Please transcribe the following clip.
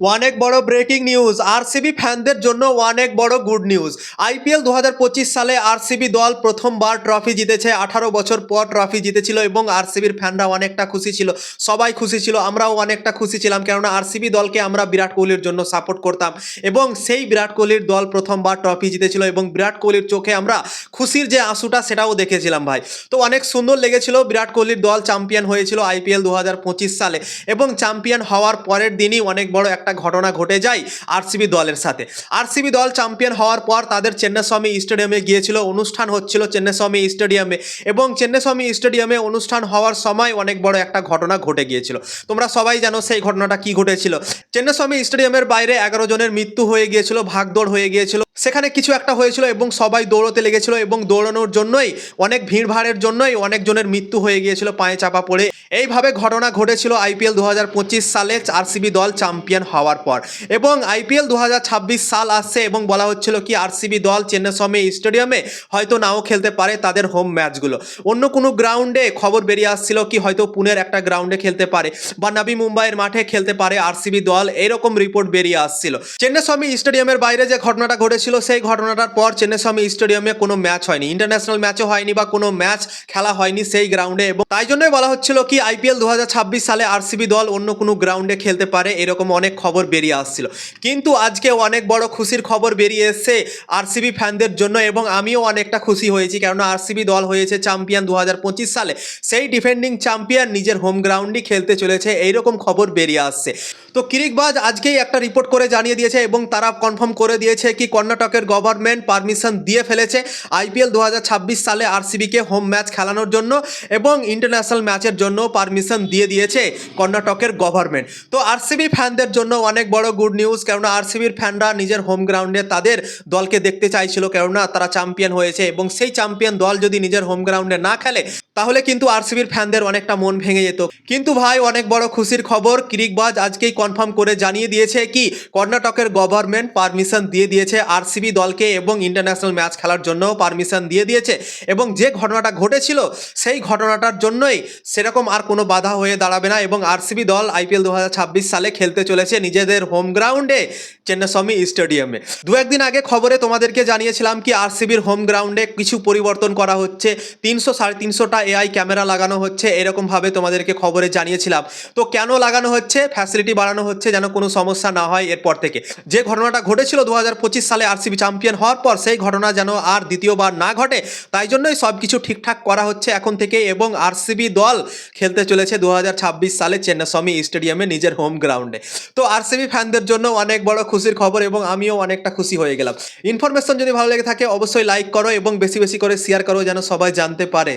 অনেক বড় breaking news RCB ফ্যানদের জন্য অনেক বড় গুড নিউজ আইপিএল দু হাজার পঁচিশ সালে আরসিবি দল প্রথমবার ট্রফি জিতেছে। আঠারো বছর পর ট্রফি জিতেছিল এবং আরসিবির ফ্যানরা অনেকটা খুশি ছিল। সবাই খুশি ছিল, আমরাও অনেকটা খুশি ছিলাম কেননা আরসিবি দলকে আমরা বিরাট কোহলির জন্য সাপোর্ট করতাম। এবং সেই বিরাট কোহলির দল প্রথমবার ট্রফি জিতেছিল এবং বিরাট কোহলির চোখে আমরা খুশির যে আঁসুটা সেটাও দেখেছিলাম ভাই। তো অনেক সুন্দর লেগেছিল, বিরাট কোহলির দল চ্যাম্পিয়ন হয়েছিল আইপিএল দু হাজার পঁচিশ সালে। এবং চ্যাম্পিয়ন হওয়ার পরের দিনই অনেক বড় একটা ঘটনা ঘটে যায় আরসিবি দলের সাথে। আরসিবি দল চ্যাম্পিয়ন হওয়ার পর তাদের চেন্নাস্বামী স্টেডিয়ামে গিয়েছিল, অনুষ্ঠান হচ্ছিল চেন্নাস্বামী স্টেডিয়ামে এবং চেন্নাস্বামী স্টেডিয়ামে অনুষ্ঠান হওয়ার সময় অনেক বড় একটা ঘটনা ঘটে গিয়েছিল। তোমরা সবাই জানো সেই ঘটনাটা কি ঘটেছিল। চেন্নাস্বামী স্টেডিয়ামের বাইরে এগারো জনের মৃত্যু হয়ে গিয়েছিল, ভাগদৌড় হয়ে গিয়েছিল। সেখানে কিছু একটা হয়েছিল এবং সবাই দৌড়তে লেগেছিল এবং দৌড়ানোর জন্যই, অনেক ভিড়ভাড়ের জন্যই অনেকজনের মৃত্যু হয়ে গিয়েছিল পায়ে চাপা পড়ে। এইভাবে ঘটনা ঘটেছিল আইপিএল দু হাজার পঁচিশ সালে আরসিবি দল চ্যাম্পিয়ন হওয়ার পর। এবং আইপিএল দু হাজার ছাব্বিশ সাল আসছে এবং বলা হচ্ছিল কি, আরসিবি দল চেন্নাস্বামী স্টেডিয়ামে হয়তো নাও খেলতে পারে তাদের হোম ম্যাচগুলো। অন্য কোনো গ্রাউন্ডে খবর বেরিয়ে আসছিল কি, হয়তো পুনের একটা গ্রাউন্ডে খেলতে পারে বা নাবি মুম্বাইয়ের মাঠে খেলতে পারে আরসিবি দল, এরকম রিপোর্ট বেরিয়ে আসছিল। চেন্নাস্বামী স্টেডিয়ামের বাইরে যে ঘটনাটা ঘটেছিল সেই ঘটনাটার পর চেন্নাস্বামী স্টেডিয়ামে কোনো ম্যাচ হয়নি। ইন্টারন্যাশনাল ম্যাচও হয়নি বা কোনো ম্যাচ খেলা হয়নি সেই গ্রাউন্ডে এবং তাই জন্যই বলা হচ্ছিল কি আইপিএল দু হাজার ছাব্বিশ সালে আরসিবি দল অন্য কোনো গ্রাউন্ডে খেলতে পারে এরকম অনেক খবর বেরিয়ে আসছিল। কিন্তু আজকে অনেক বড় খুশির খবর বেরিয়ে এসছে আরসিবি ফ্যানদের জন্য এবং আমিও অনেকটা খুশি হয়েছি কেননা আরসিবি দল হয়েছে চ্যাম্পিয়ন দু হাজার পঁচিশ সালে। সেই ডিফেন্ডিং চ্যাম্পিয়ন নিজের হোম গ্রাউন্ডই খেলতে চলেছে এইরকম খবর বেরিয়ে আসছে। তো কিরিকবাজ আজকেই একটা রিপোর্ট করে জানিয়ে দিয়েছে এবং তারা কনফার্ম করে দিয়েছে কি কর্ণাটকের গভর্নমেন্ট পারমিশন দিয়ে ফেলেছে আইপিএল দু সালে আরসিবিকে হোম ম্যাচ খেলানোর জন্য এবং ইন্টারন্যাশনাল ম্যাচের জন্য পারমিশন দিয়ে দিয়েছে কর্ণাটকের গভর্নমেন্ট। তো আরসিবি ফ্যানদের জন্য অনেক বড় গুড নিউজ কেননা আরসিবির ফ্যানরা নিজের হোম গ্রাউন্ডে তাদের দলকে দেখতে চাইছিল, কেননা তারা চ্যাম্পিয়ন হয়েছে এবং সেই চ্যাম্পিয়ন দল যদি নিজের হোম গ্রাউন্ডে না খেলে, তাহলে কিন্তু আরসিবির ফ্যানদের অনেকটা মন ভেঙে যেত। কিন্তু ভাই, অনেক বড় খুশির খবর, কিরিকবাজ আজকেই কনফার্ম করে জানিয়ে দিয়েছে কি, কর্ণাটকের গভর্নমেন্ট পারমিশন দিয়ে দিয়েছে আরসিবি দলকে এবং ইন্টারন্যাশনাল ম্যাচ খেলার জন্য পারমিশন দিয়ে দিয়েছে। এবং যে ঘটনাটা ঘটেছিল, সেই ঘটনাটার জন্যই সেরকম আর কোনো বাধা হয়ে দাঁড়াবে না এবং আরসিবি দল আইপিএল দু হাজার ছাব্বিশ সালে খেলতে চলেছে নিজেদের হোম গ্রাউন্ডে চেন্নাস্বামী স্টেডিয়ামে দু একদিন আগে খবরে তোমাদেরকে জানিয়েছিলাম কি আরসিবির হোম গ্রাউন্ডে কিছু পরিবর্তন করা হচ্ছে। তিনশো সাড়ে তিনশোটা এআই ক্যামেরা লাগানো হচ্ছে, এরকমভাবে তোমাদেরকে খবরে জানিয়েছিলাম। তো কেন লাগানো হচ্ছে? ফ্যাসিলিটি বাড়ানো হচ্ছে যেন কোনো সমস্যা না হয় এরপর থেকে। যে ঘটনাটা ঘটেছিল দু হাজার পঁচিশ সালে আরসিবি চ্যাম্পিয়ন হওয়ার পর সেই ঘটনা যেন আর দ্বিতীয়বার না ঘটে, তাই জন্যই সব কিছু ঠিকঠাক করা হচ্ছে এখন থেকে এবং আরসিবি দল খেলতে চলেছে দু হাজার ছাব্বিশ সালে চেন্নাস্বামী স্টেডিয়ামে নিজের হোম গ্রাউন্ডে। তো আরসিবি ফ্যানদের জন্য অনেক বড় খুশির খবর এবং আমিও অনেকটা খুশি হয়ে গেলাম। ইনফরমেশন যদি ভালো লেগে থাকে, অবশ্যই লাইক করো এবং বেশি বেশি করে শেয়ার করো যেন সবাই জানতে পারে।